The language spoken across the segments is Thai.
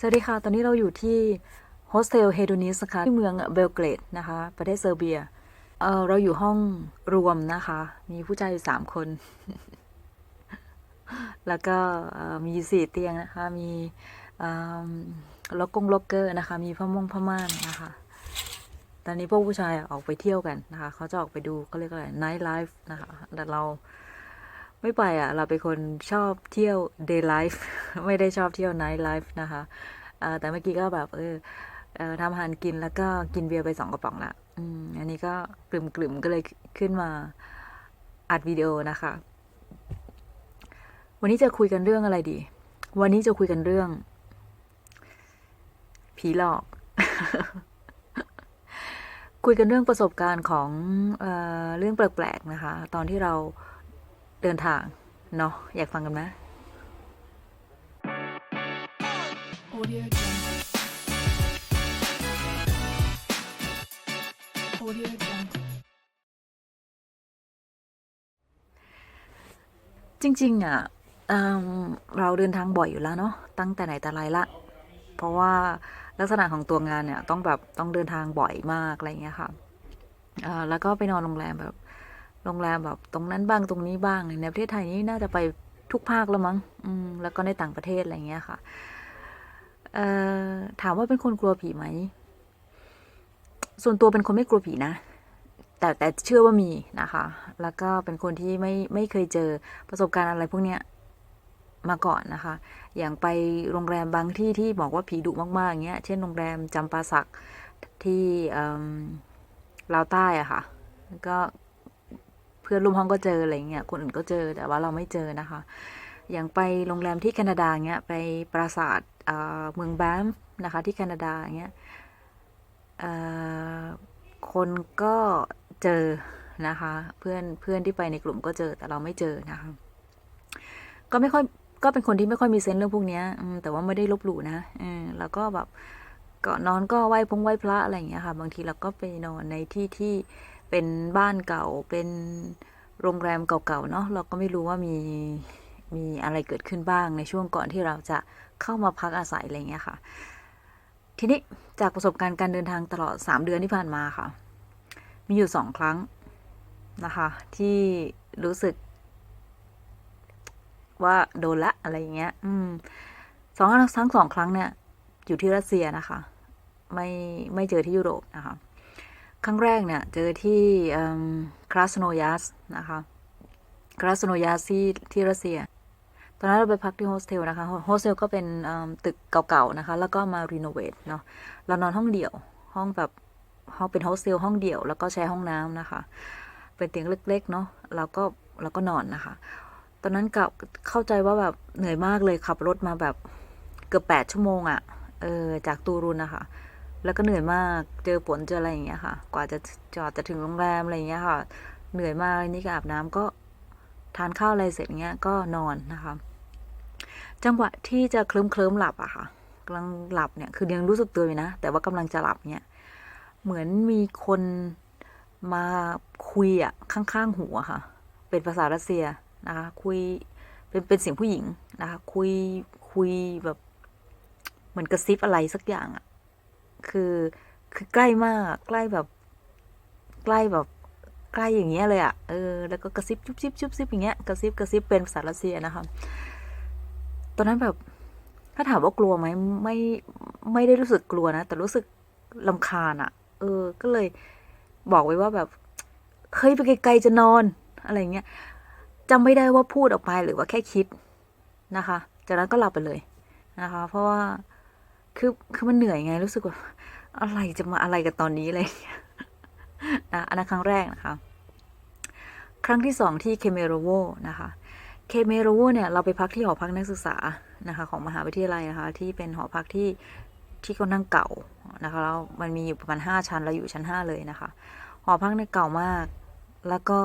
สวัสดีค่ะ ตอนนี้เราอยู่ที่โฮสเทลเฮโดนิสนะคะที่เมืองเบลเกรดนะคะ ประเทศเซอร์เบียเออเราอยู่ห้องรวมนะคะ มีผู้ชายอยู่สามคน แล้วก็มีสี่เตียงนะคะ มีล็อกกงล็อกเกอร์นะคะ มีผ้ามงผ้าม่านนะคะ ตอนนี้พวกผู้ชายออกไปเที่ยวกันนะคะ เขาจะออกไปดูเขาเรียกอะไรไนท์ไลฟ์นะคะ แต่เรา ไม่ไปอะ เราเป็นคนชอบเที่ยว day life ไม่ได้ชอบเที่ยว night life นะคะแต่เมื่อกี้ก็แบบเออทำอาหารกินแล้วก็กินเบียร์ไปสองกระป๋องละอือันนี้ก็กลุ่มๆก็เลยขึ้นมาอัดวิดีโอนะคะ วันนี้จะคุยกันเรื่องอะไรดี วันนี้จะคุยกันเรื่อง ผีหลอก คุยกันเรื่องประสบการณ์ของเออเรื่องแปลกๆนะคะ ตอนที่เรา เดินทาง เนาะอยากฟังกันไหม Audio Jungle. Audio Jungle. จริง ๆ อะเอิ่มเราเดินทางบ่อยอยู่แล้วเนาะตั้งแต่ไหนแต่ไรละ เพราะว่าลักษณะของตัวงานเนี่ย ต้องแบบต้องเดินทางบ่อยมาก อะไรเงี้ยค่ะเอ่อแล้วก็ไปนอนโรงแรมแบบ โรงแรมแบบตรงนั้นบ้างตรงนี้บ้างในประเทศไทยนี่น่าจะไปทุกภาคแล้วมั้งอืมแล้วก็ในต่างประเทศอะไรเงี้ยค่ะเอ่อถามว่าเป็นคนกลัวผีไหม ส่วนตัวเป็นคนไม่กลัวผีนะ แต่แต่เชื่อว่ามีนะคะ แล้วก็เป็นคนที่ไม่ไม่เคยเจอประสบการณ์อะไรพวกเนี้ยมาก่อนนะคะ อย่างไปโรงแรมบางที่ที่บอกว่าผีดุมากๆอย่างเงี้ย เช่นโรงแรมจำปาสักที่ลาวใต้อะค่ะ ก็ เพื่อนร่วมห้องก็เจออะไรเงี้ยคนอื่นก็เจอแต่ว่าเราไม่เจอนะคะ อย่างไปโรงแรมที่แคนาดาเงี้ยไปปราสาทเมืองแบมนะคะที่แคนาดาเงี้ยคนก็เจอนะคะ เพื่อนเพื่อนที่ไปในกลุ่มก็เจอแต่เราไม่เจอนะคะ ก็ไม่ค่อยก็เป็นคนที่ไม่ค่อยมีเซนส์เรื่องพวกนี้แต่ว่าไม่ได้ลบหลู่นะอแล้วก็แบบก่อนนอนก็ไหว้พงไหว้พระอะไรอย่างเงี้ยค่ะ บางทีเราก็ไปนอนในที่ที่ เป็นบ้านเก่าเป็นโรงแรมเก่าๆเนาะเราก็ไม่รู้ว่ามีมีอะไรเกิดขึ้นบ้างในช่วงก่อนที่เราจะเข้ามาพักอาศัยอะไรเงี้ยค่ะ ทีนี้จากประสบการณ์การเดินทางตลอดสามเดือนที่ผ่านมาค่ะ มีอยู่สองครั้งนะคะ ที่รู้สึก ว่าโดนละอะไรอย่างเงี้ย อืมสองทั้งสองครั้งเนี่ย อยู่ที่รัสเซียนะคะ ไม่ไม่เจอที่ยุโรปนะคะ ครั้งแรกเนี่ยเจอที่คราสโนยาสนะคะคราสโนยาสที่ที่รัสเซีย ตอนนั้นเราไปพักที่โฮสเทลนะคะโฮสเทลก็เป็นตึกเก่าๆนะคะ แล้วก็มารีโนเวทเนาะเรานอนห้องเดี่ยวห้องแบบห้องเป็นโฮสเทลห้องเดี่ยวแล้วก็ใช้ห้องน้ำนะคะ เป็นเตียงเล็ก ๆ เนาะเราก็เราก็นอนนะคะ ตอนนั้นกับเข้าใจว่าแบบเหนื่อยมากเลยขับรถมาแบบเกือบแปดชั่วโมงอะ่ะเออจากตูรุนนะคะ แล้วก็เหนื่อยมากเจอฝนเจออะไรอย่างเงี้ยค่ะ กว่าจะจอดจะถึงโรงแรมอะไรอย่างเงี้ยค่ะ เหนื่อยมากนี่ก็อาบน้ำก็ทานข้าวอะไรเสร็จเงี้ยก็นอนนะคะ จังหวะที่จะเคลิ้มเคลิ้มหลับอะค่ะกำลังหลับเนี่ยคือยังรู้สึกตัวอยู่นะ แต่ว่ากำลังจะหลับเนี่ยเหมือนมีคนมาคุยอะข้างๆหูอะค่ะ เป็นภาษารัสเซียนะคะ คุยเป็นเป็นเสียงผู้หญิงนะคะ คุยคุยแบบเหมือนกระซิบอะไรสักอย่างอะ คือ คือใกล้มาก ใกล้แบบ ใกล้แบบ ใกล้อย่างเงี้ยเลยอะเออ แล้วก็กระซิบจุ๊บซิบจุ๊บซิบอย่างเงี้ย กระซิบกระซิบเป็นภาษารัสเซียนะคะ ตอนนั้นแบบ ถ้าถามว่ากลัวไหมไม่ ไม่ได้รู้สึกกลัวนะ แต่รู้สึกลำคาญอะเออ ก็เลยบอกไว้ว่าแบบ เฮ้ยไปไกลๆจะนอน อะไรเงี้ยจำไม่ได้ว่าพูดออกไปหรือว่าแค่คิดนะคะ จากนั้นก็หลับไปเลยนะคะ เพราะว่า คือคือมันเหนื่อยไงรู้สึกว่า อะไรจะมาอะไรกันตอนนี้อะไรอย่างเลยนะอันนั้นครั้งแรกนะคะ ครั้งที่สองที่เคเมโรโวนะคะเคเมโรโวเนี่ยเราไปพักที่หอพักนักศึกษานะคะ ของมหาวิทยาลัยนะคะ ที่เป็นหอพักที่ที่ค่อนข้างเก่านะคะแล้วมันมีอยู่ประมาณห้าชั้นเราอยู่ชั้นห้าเลยนะคะ หอพักเนี่ยเก่ามาก แล้วก็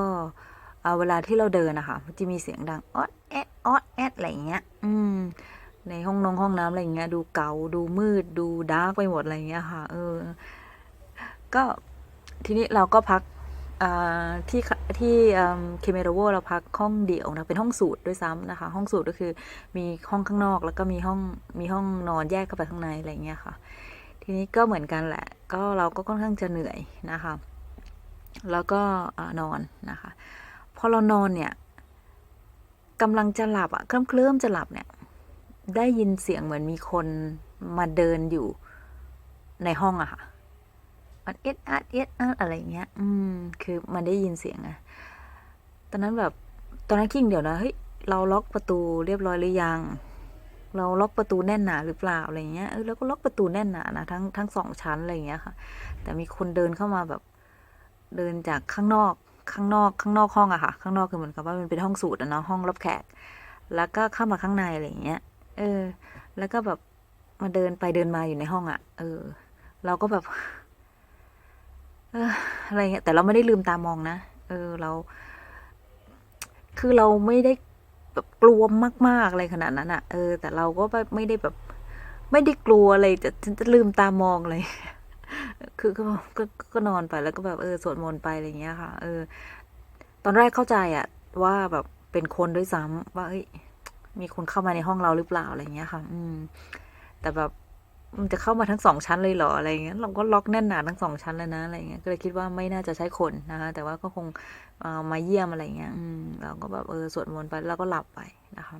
เวลาที่เราเดินนะคะจะมีเสียงดังออดแอดออดแอดอะไรอย่างเงี้ย อืม ในห้องนงห้องน้ำอะไรอย่างเงี้ย ดูเก่าดูมืด ดูดาร์กไปหมดอะไรอย่างเงี้ยค่ะ เออ ก็ทีนี้เราก็พักที่ที่เคเมโรโวเราพักห้องเดี่ยวนะเป็นห้องสูตรด้วยซ้ำนะคะ ห้องสูตรก็คือมีห้องข้างนอกแล้วก็มีห้องมีห้องนอนแยกเข้าไปข้างในอะไรเงี้ยค่ะ ทีนี้ก็เหมือนกันแหละ ก็เราก็ค่อนข้างจะเหนื่อยนะคะ แล้วก็นอนนะคะ พอเรานอนเนี่ยกำลังจะหลับอะเคลิ้มเคลิ้มจะหลับเนี่ย ได้ยินเสียงเหมือนมีคนมาเดินอยู่ในห้องอะค่ะ มันเอ็ดอัดเอ็ดอัดอะไรเงี้ย อืม คือมันได้ยินเสียงอะตอนนั้นแบบ ตอนนั้นคิดเดี๋ยวนะเฮ้ยเราล็อกประตูเรียบร้อยหรือยัง เราล็อกประตูแน่นหนาหรือเปล่าอะไรเงี้ยเออแล้วก็ล็อกประตูแน่นหนานะทั้งทั้งสองชั้นอะไรเงี้ยค่ะ แต่มีคนเดินเข้ามาแบบ เดินจากข้างนอก ข้างนอก ข้างนอกห้องอะค่ะ ข้างนอกคือเหมือนกับว่ามันเป็นห้องสูตรอะเนาะห้องรับแขก แล้วก็เข้ามาข้างในอะไรเงี้ย เออ แล้วก็แบบมาเดินไปเดินมาอยู่ในห้องอะเออ เราก็แบบ เออ อะไรเงี้ย แต่เราไม่ได้ลืมตามองนะ เออ เรา คือเราไม่ได้แบบกลัวมาก ๆ อะไรขนาดนั้นอะเออ แต่เราก็ไม่ได้แบบ ไม่ได้กลัวอะไรจะจะจะลืมตามองเลย คือก็ก็ก็นอนไปแล้วก็แบบเออสวดมนต์ไปอะไรเงี้ยค่ะ เออ ตอนแรกเข้าใจอะว่าแบบเป็นคนด้วยซ้ำว่าเอ้ย มีคนเข้ามาในห้องเราหรือเปล่าอะไรเงี้ยค่ะ อืม แต่แบบมันจะเข้ามาทั้งสองชั้นเลยเหรออะไรเงี้ยเราก็ล็อกแน่นหนาทั้งสองชั้นเลยนะอะไรเงี้ยก็เลยคิดว่าไม่น่าจะใช่คนนะคะ แต่ว่าก็คงมาเยี่ยมอะไรเงี้ยอืมเราก็แบบเออสวดมนต์ไปแล้วก็หลับไปนะคะ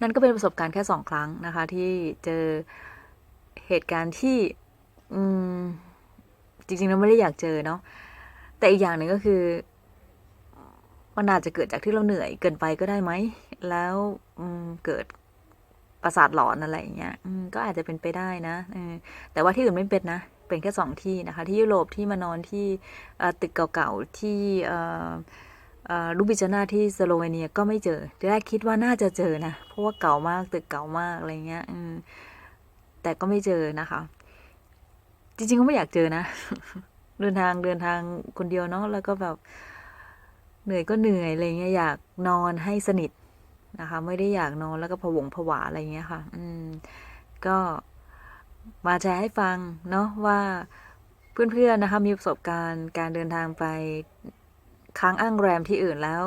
นั่นก็เป็นประสบการณ์แค่สองครั้งนะคะ ที่เจอเหตุการณ์ที่ อืม จริงๆเราไม่ได้อยากเจอเนาะแต่อีกอย่างหนึ่งก็คือมันอาจจะเกิดจากที่เราเหนื่อยเกินไปก็ได้ไหม แล้วเกิดประสาทหลอนอะไรอย่างเงี้ยก็อาจจะเป็นไปได้นะแต่ว่าที่อื่นไม่เป็นนะ เป็นแค่สองที่นะคะ ที่ยุโรปที่มานอนที่ตึกเก่าๆที่ลูบิจนาที่สโลเวเนียก็ไม่เจอทีแรกคิดว่าน่าจะเจอนะ เพราะว่าเก่ามากตึกเก่ามากอะไรเงี้ยแต่ก็ไม่เจอนะคะ จริงๆก็ไม่อยากเจอนะ เดินทางเดินทางคนเดียวเนาะแล้วก็แบบเหนื่อยก็เหนื่อยอะไรเงี้ยอยากนอนให้สนิท นะคะ ไม่ได้อยากนอนแล้วก็ผวงผวาอะไรเงี้ยค่ะ อืม ก็มาแชร์ให้ฟังเนาะว่าเพื่อนๆนะคะมีประสบการณ์การเดินทางไปค้างอ้างแรมที่อื่นแล้ว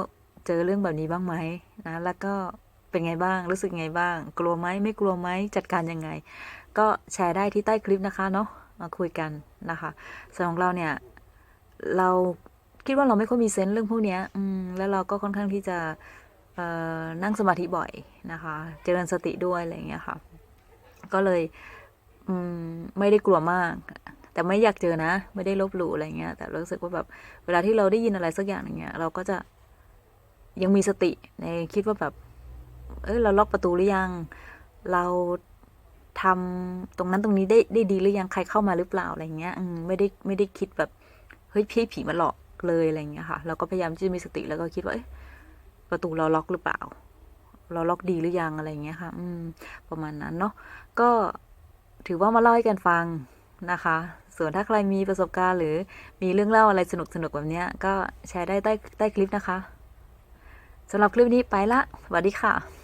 เจอเรื่องแบบนี้บ้างไหมนะแล้วก็เป็นไงบ้างรู้สึกไงบ้าง กลัวไหมไม่กลัวไหมจัดการยังไง ก็แชร์ได้ที่ใต้คลิปนะคะเนาะมาคุยกันนะคะส่วนของเราเนี่ย เราคิดว่าเราไม่ค่อยมีเซนส์เรื่องพวกนี้อืมแล้วเราก็ค่อนข้างที่จะ นั่งสมาธิบ่อยนะคะ เจริญสติด้วยอะไรอย่างเงี้ยค่ะ ก็เลยมไม่ได้กลัวมาก แต่ไม่อยากเจอนะ ไม่ได้ลบหลู่อะไรเงี้ย แต่รู้สึกว่าแบบเวลาที่เราได้ยินอะไรสักอย่างอย่างเงี้ย เราก็จะยังมีสติในคิดว่าแบบ เอ้ยเราล็อกประตูหรือยัง เราทำตรงนั้นตรงนี้ได้ได้ดีหรือยังใครเข้ามาหรือเปล่าอะไรเงี้ยไม่ได้ไม่ได้คิดแบบเฮ้ยพี่ผีมาหลอกเลยอะไรเงี้ยค่ะ เราก็พยายามที่จะมีสติแล้วก็คิดว่าเอ๊ะ ประตูเราล็อกหรือเปล่า เราล็อกดีหรือยังอะไรเงี้ยค่ะ อืม ประมาณนั้นเนาะก็ถือว่ามาเล่าให้กันฟังนะคะ ส่วนถ้าใครมีประสบการณ์ หรือมีเรื่องเล่าอะไรสนุกสนุกแบบเนี้ยก็แชร์ได้ใต้ใต้คลิปนะคะสำหรับคลิปนี้ไปละสวัสดีค่ะ